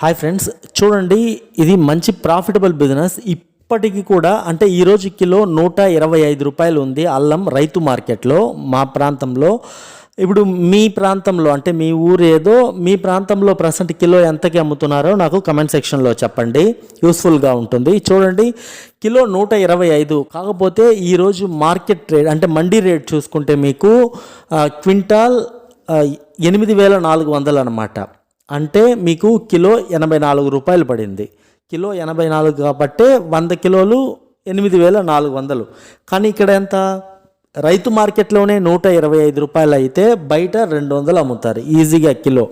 Hi friends చూడండి ఇది మంచి ప్రాఫిటబుల్ బిజినెస్ ఇప్పటికీ కూడా అంటే ఈరోజు కిలో నూట ఇరవై ఐదు రూపాయలు ఉంది అల్లం రైతు మార్కెట్లో మా ప్రాంతంలో. ఇప్పుడు మీ ప్రాంతంలో అంటే మీ ఊరు ఏదో మీ ప్రాంతంలో ప్రసెంట్ కిలో ఎంతకి అమ్ముతున్నారో నాకు కమెంట్ సెక్షన్లో చెప్పండి. యూస్ఫుల్గా ఉంటుంది. చూడండి కిలో నూట ఇరవై ఐదు. కాకపోతే ఈరోజు మార్కెట్ రేట్ అంటే మండీ రేట్ చూసుకుంటే మీకు క్వింటాల్ ఎనిమిది వేల నాలుగు వందలు అనమాట అంటే మీకు కిలో ఎనభై నాలుగు రూపాయలు పడింది. కిలో ఎనభై నాలుగు కాబట్టే వంద కిలోలు ఎనిమిది వేల నాలుగు వందలు. కానీ ఇక్కడ ఎంత? రైతు మార్కెట్లోనే నూట ఇరవై ఐదు రూపాయలు అయితే బయట రెండు వందలు అమ్ముతారు ఈజీగా కిలో.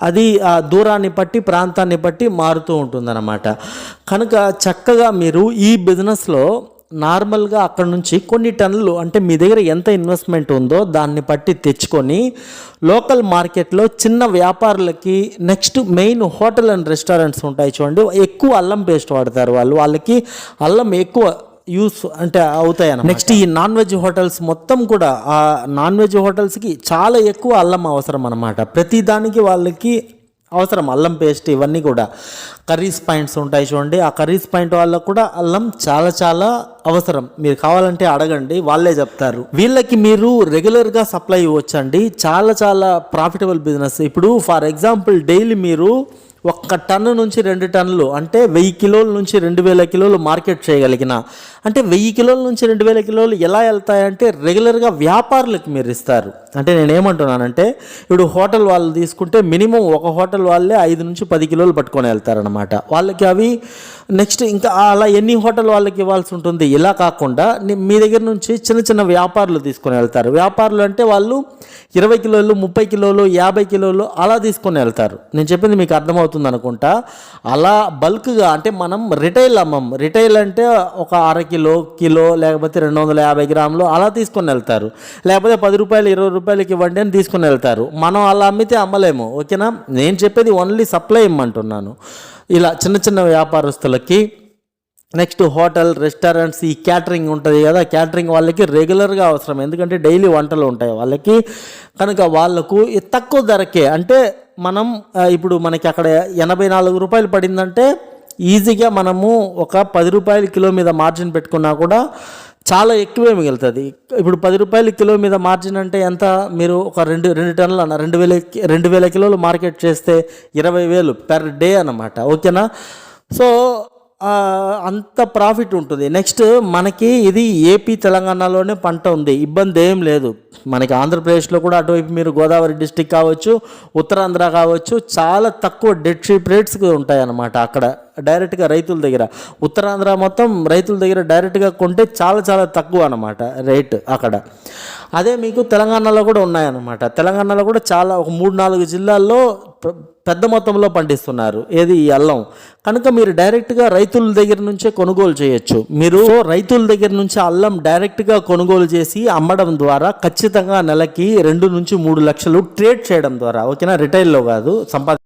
అది ఆ దూరాన్ని బట్టి ప్రాంతాన్ని బట్టి మారుతూ ఉంటుందన్నమాట. కనుక చక్కగా మీరు ఈ బిజినెస్లో నార్మల్గా అక్కడ నుంచి కొన్ని టన్నులు అంటే మీ దగ్గర ఎంత ఇన్వెస్ట్మెంట్ ఉందో దాన్ని బట్టి తెచ్చుకొని లోకల్ మార్కెట్లో చిన్న వ్యాపారులకి next main hotel and restaurants ఉంటాయి చూడండి. ఎక్కువ అల్లం పేస్ట్ వాడతారు వాళ్ళు. వాళ్ళకి అల్లం ఎక్కువ యూస్ అంటే అవుతాయి నెక్స్ట్ ఈ నాన్ వెజ్ హోటల్స్ మొత్తం కూడా ఆ నాన్ వెజ్ హోటల్స్కి చాలా ఎక్కువ అల్లం అవసరం అనమాట ప్రతి దానికి వాళ్ళకి అవసరం అల్లం పేస్ట్ ఇవన్నీ కూడా. కర్రీస్ పాయింట్స్ ఉంటాయి చూడండి. ఆ కర్రీస్ పాయింట్ వాళ్ళకు కూడా అల్లం చాలా చాలా అవసరం. మీరు కావాలంటే అడగండి వాళ్ళే చెప్తారు. వీళ్ళకి మీరు రెగ్యులర్గా సప్లై ఇవ్వచ్చండి. చాలా చాలా ప్రాఫిటబుల్ బిజినెస్. ఇప్పుడు ఫర్ ఎగ్జాంపుల్ డైలీ మీరు ఒక్క టన్ను నుంచి రెండు టన్నులు అంటే వెయ్యి కిలోల నుంచి రెండు వేల కిలోలు మార్కెట్ చేయగలిగిన అంటే వెయ్యి కిలోల నుంచి రెండు వేల కిలోలు ఎలా వెళ్తాయంటే రెగ్యులర్గా వ్యాపారులకు మీరు ఇస్తారు. అంటే నేను ఏమంటున్నానంటే ఇప్పుడు హోటల్ వాళ్ళు తీసుకుంటే మినిమం ఒక హోటల్ వాళ్ళే ఐదు నుంచి పది కిలోలు పట్టుకొని వెళ్తారనమాట వాళ్ళకి అవి నెక్స్ట్ ఇంకా అలా ఎన్ని హోటల్ వాళ్ళకి ఇవ్వాల్సి ఉంటుంది? ఇలా కాకుండా మీ దగ్గర నుంచి చిన్న చిన్న వ్యాపారులు తీసుకొని వెళ్తారు. వ్యాపారులు అంటే వాళ్ళు ఇరవై కిలోలు ముప్పై కిలోలు యాభై కిలోలు అలా తీసుకొని వెళ్తారు. నేను చెప్పింది మీకు అర్థమవుతుంది? అనుకుంటా అలా బల్క్గా అంటే మనం రిటైల్ అమ్మం. రిటైల్ అంటే ఒక అర కిలో కిలో లేకపోతే రెండు వందల యాభై గ్రాములు అలా తీసుకొని వెళ్తారు. లేకపోతే పది రూపాయలు ఇరవై రూపాయలకి ఇవ్వండి అని తీసుకొని వెళ్తారు. మనం అలా అమ్మితే అమ్మలేము. ఓకేనా? నేను చెప్పేది ఓన్లీ సప్లై ఇమ్మంటున్నాను. ఇలా చిన్న చిన్న వ్యాపారస్తులకి నెక్స్ట్ హోటల్ రెస్టారెంట్స్ ఈ క్యాటరింగ్ ఉంటుంది కదా. క్యాటరింగ్ వాళ్ళకి రెగ్యులర్గా అవసరం. ఎందుకంటే డైలీ వంటలు ఉంటాయి వాళ్ళకి. కనుక వాళ్ళకు తక్కువ ధరకే అంటే మనం ఇప్పుడు మనకి అక్కడ ఎనభై నాలుగు రూపాయలు పడిందంటే ఈజీగా మనము ఒక పది రూపాయల కిలో మీద మార్జిన్ పెట్టుకున్నా కూడా చాలా ఎక్కువే మిగులుతుంది. ఇప్పుడు పది రూపాయల కిలో మీద మార్జిన్ అంటే ఎంత? మీరు ఒక రెండు రెండు టన్నులు అన్న రెండు వేల రెండు వేల కిలోలు మార్కెట్ చేస్తే ఇరవై వేలు పెర్ డే అన్నమాట. ఓకేనా? సో అంత ప్రాఫిట్ ఉంటుంది. నెక్స్ట్ మనకి ఇది ఏపీ తెలంగాణలోనే పంట ఉంది. ఇబ్బంది ఏం లేదు. మనకి ఆంధ్రప్రదేశ్లో కూడా అటువైపు మీరు గోదావరి డిస్టిక్ కావచ్చు ఉత్తరాంధ్ర కావచ్చు చాలా తక్కువ డెడ్ షీప్ రేట్స్ ఉంటాయి అన్నమాట అక్కడ. డైరెక్ట్గా రైతుల దగ్గర. ఉత్తరాంధ్ర మొత్తం రైతుల దగ్గర డైరెక్ట్గా కొంటే చాలా చాలా తక్కువ అనమాట రేట్ అక్కడ. అదే మీకు తెలంగాణలో కూడా ఉన్నాయన్నమాట. తెలంగాణలో కూడా చాలా ఒక మూడు నాలుగు జిల్లాల్లో పెద్ద మొత్తంలో పండిస్తున్నారు. ఏది? ఈ అల్లం. కనుక మీరు డైరెక్ట్గా రైతుల దగ్గర నుంచే కొనుగోలు చేయొచ్చు. మీరు రైతుల దగ్గర నుంచి అల్లం డైరెక్ట్గా కొనుగోలు చేసి అమ్మడం ద్వారా ఖచ్చితంగా నెలకి రెండు నుంచి మూడు లక్షలు ట్రేడ్ చేయడం ద్వారా ఓకేనా? రిటైల్లో కాదు సంపాద